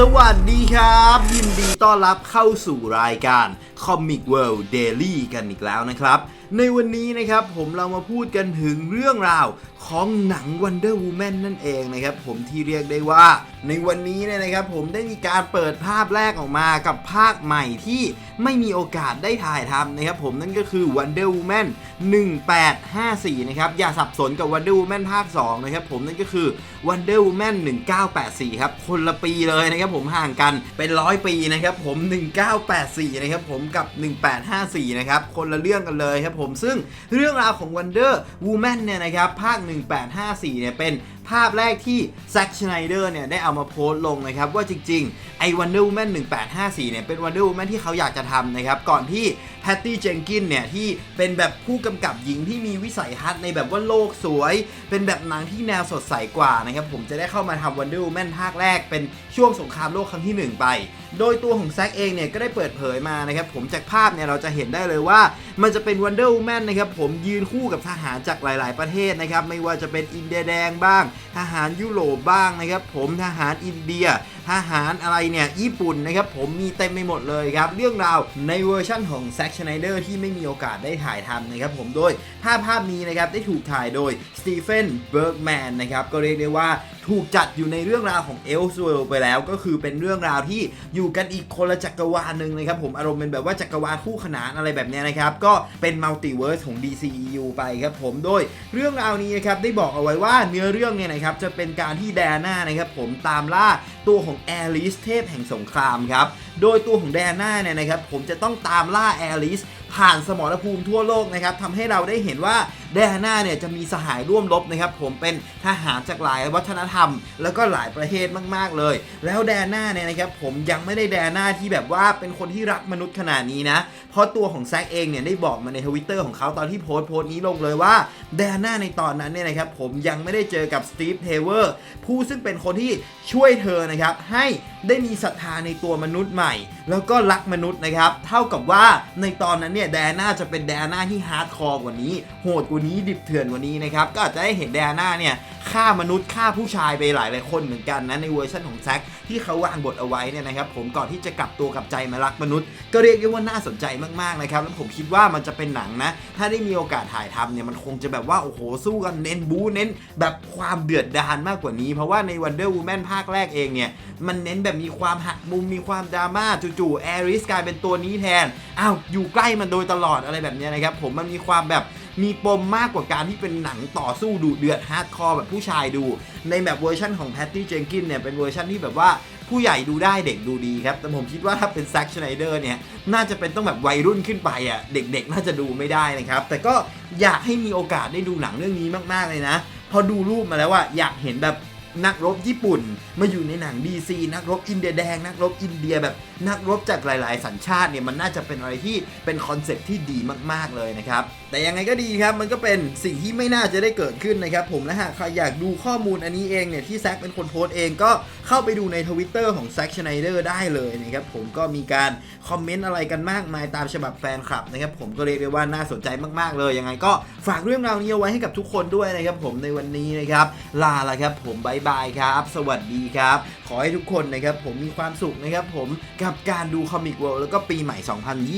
สวัสดีครับ ยินดีต้อนรับเข้าสู่รายการ Comic World Daily กันอีกแล้วนะครับ ในวันนี้นะครับผมเรามาพูดกันถึงเรื่องราวของหนัง Wonder Woman นั่นเองนะครับผมที่เรียกได้ว่า ในวันนี้เนี่ยนะครับผมได้มีการเปิดภาพแรกออกมากับภาคใหม่ที่ไม่มีโอกาสได้ถ่ายทำนะครับผมนั่นก็คือ Wonder Woman 1854 นะครับ อย่าสับสนกับ Wonder Woman ภาค 2 นะครับผมนั่นก็คือ Wonder Woman 1984 ครับ คนละปีเลยนะครับผมห่างกันเป็นร้อยปีนะครับผม 1984 นะครับผมกับ 1854 นะครับ คนละเรื่องกันเลยครับผมซึ่งเรื่องราวของ Wonder Woman เนี่ยนะครับภาค 1854 เนี่ยเป็นภาพแรกที่แซ็กชไนเดอร์เนี่ยได้เอามาโพสต์ลงนะครับว่าจริงๆไอ้ Wonder Woman 1854เนี่ยเป็น Wonder Woman ที่เขาอยากจะทำนะครับก่อนที่ แพตตี้เจนกินเนี่ยที่เป็นแบบผู้กำกับหญิงที่มีวิสัยทัศน์ในแบบว่าโลกสวย เป็นแบบหนังที่แนวสดใสกว่านะครับผมจะได้เข้ามาทำ Wonder Woman ภาคแรก เป็นช่วงสงครามโลกครั้งที่ 1 ไป โดยตัวของแซกเองเนี่ยก็ได้เปิดเผยมานะครับผมจากภาพเนี่ยเราจะเห็นได้เลยว่า มันจะเป็น Wonder Woman นะครับผมยืนคู่กับทหารจากหลาย ๆ ประเทศนะครับไม่ว่าจะเป็นอินเดียแดงบ้าง ทหารยุโรปบ้างนะครับผมทหารอินเดีย ทหารอะไรเนี่ยญี่ปุ่นนะครับผมมีเต็มไปหมดเลยครับ เรื่องราวในเวอร์ชั่นของแซ็กชไนเดอร์ที่ไม่มีโอกาสได้ถ่ายทำนะครับผมโดยภาพภาพนี้นะครับได้ถูกถ่ายโดยสตีเฟนเบิร์กแมนนะครับก็เรียกได้ว่า ถูกจัดอยู่ในเรื่องราวของเอลสเวลไปแล้ว ก็คือเป็นเรื่องราวที่อยู่กันอีกคนละจักรวาลหนึ่งนะครับผมอารมณ์เป็นแบบว่าจักรวาลคู่ขนานอะไรแบบนี้นะครับ ก็เป็นมัลติเวิร์สของ DCEU ไปครับผมโดยเรื่องราวนี้นะครับได้บอกเอาไว้ว่าเนื้อเรื่องเนี่ยนะครับจะเป็นการที่แดน่านะครับผมตามล่าตัวของแอลิสเทพแห่งสงครามครับโดยตัวของแดน่าเนี่ยนะครับผมจะต้องตามล่าแอลิสผ่านสมรภูมิทั่วโลกนะครับทำให้เราได้เห็นว่า แดน่าเนี่ยจะมีสหายร่วมรบนะครับผมเป็นทหารจากหลายวัฒนธรรม แล้วก็หลายประเทศมาก ๆ เลย แล้วแดน่าเนี่ยนะครับผมยังไม่ได้แดน่าที่แบบว่าเป็นคนที่รักมนุษย์ขนาดนี้นะ เพราะตัวของแซกเองเนี่ยได้บอกมาในทวิตเตอร์ของเขาตอนที่โพสต์โพสต์นี้ลงเลยว่าแดน่าในตอนนั้นเนี่ยนะครับผมยังไม่ได้เจอกับสตีฟเทเวอร์ผู้ซึ่งเป็นคนที่ช่วยเธอนะครับให้ได้มีศรัทธาในตัวมนุษย์ใหม่ แล้วก็รักมนุษย์นะครับ เท่ากับว่าในตอนนั้นเนี่ยแดน่าจะเป็นแดน่าที่ฮาร์ดคอร์กว่านี้โหดกว่านี้ดิบเถื่อนกว่านี้นะครับก็อาจจะได้เห็นแดน่าเนี่ยฆ่ามนุษย์ฆ่าผู้ชายไปหลายหลายคนเหมือนกันนะในเวอร์ชันของแซกที่เขาวางบทเอาไว้เนี่ยนะครับผมก่อนที่จะกลับตัวกลับใจมารักมนุษย์ ก็เรียกได้ว่าน่าสนใจมากๆนะครับแล้วผมคิดว่ามันจะเป็นหนังนะ ถ้าได้มีโอกาสถ่ายทำเนี่ยมันคงจะแบบว่าโอ้โหสู้กันเน้นบู๊เน้น แบบความเดือดดาลมากกว่านี้ เพราะว่าใน Wonder Woman ภาคแรกเองเนี่ยมันเน้นแบบมีความหักมุมมีความดราม่าจู่ๆแอริสกลายเป็นตัวนี้แทนอ้าวอยู่ใกล้มันโดยตลอดอะไรแบบนี้นะครับผมมันมีความแบบ มีปมมากกว่าการที่เป็นหนังต่อสู้ดูเดือดฮาร์ดคอร์แบบผู้ชายดู ในแบบเวอร์ชันของแพตตี้เจนกินเนี่ยเป็นเวอร์ชันที่แบบว่าผู้ใหญ่ดูได้เด็กดูดีครับ แต่ผมคิดว่าถ้าเป็นแซ็กชไนเดอร์เนี่ย น่าจะเป็นต้องแบบวัยรุ่นขึ้นไปอะ เด็กๆ น่าจะดูไม่ได้นะครับ แต่ก็อยากให้มีโอกาสได้ดูหนังเรื่องนี้มากๆเลยนะ พอดูรูปมาแล้วว่าอยากเห็นแบบ นักรบญี่ปุ่น มาอยู่ในหนัง DC นักรบอินเดียแดง นักรบอินเดียแบบนักรบจากหลาย ๆ สัญชาติเนี่ยมันน่าจะเป็นอะไรที่เป็นคอนเซ็ปที่ดีมากๆเลยนะครับ แต่ยังไงก็ดีครับมันก็เป็นสิ่งที่ไม่น่าจะได้เกิดขึ้นนะครับผมและหากใครอยากดูข้อมูลอันนี้เองเนี่ยที่แซกเป็นคนโพสต์เองก็เข้าไปดูในทวิตเตอร์ของแซกชไนเดอร์ได้เลยนะครับผมก็มีการคอมเมนต์อะไรกันมากมายตามฉบับแฟนคลับนะครับผมก็เรียกได้ว่าน่าสนใจมากๆเลยยังไงก็ฝากเรื่องราวนี้เอาไว้ให้กับทุกคนด้วยนะครับผมในวันนี้นะครับลาละครับผมบายบายครับ สวัสดีครับ ขอให้ทุกคนนะครับผมมีความสุขนะครับผมกับการดูคอมิกเวิลด์แล้วก็ปีใหม่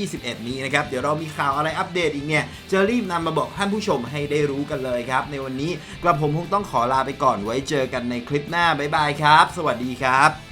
2021 นี้นะครับ เดี๋ยวเรามีข่าวอะไรอัปเดตอีกเนี่ย จะรีบนำมาบอกท่านผู้ชมให้ได้รู้กันเลยครับ ในวันนี้กระผมคงต้องขอลาไปก่อนไว้เจอกันในคลิปหน้าบ๊ายบายครับ สวัสดีครับ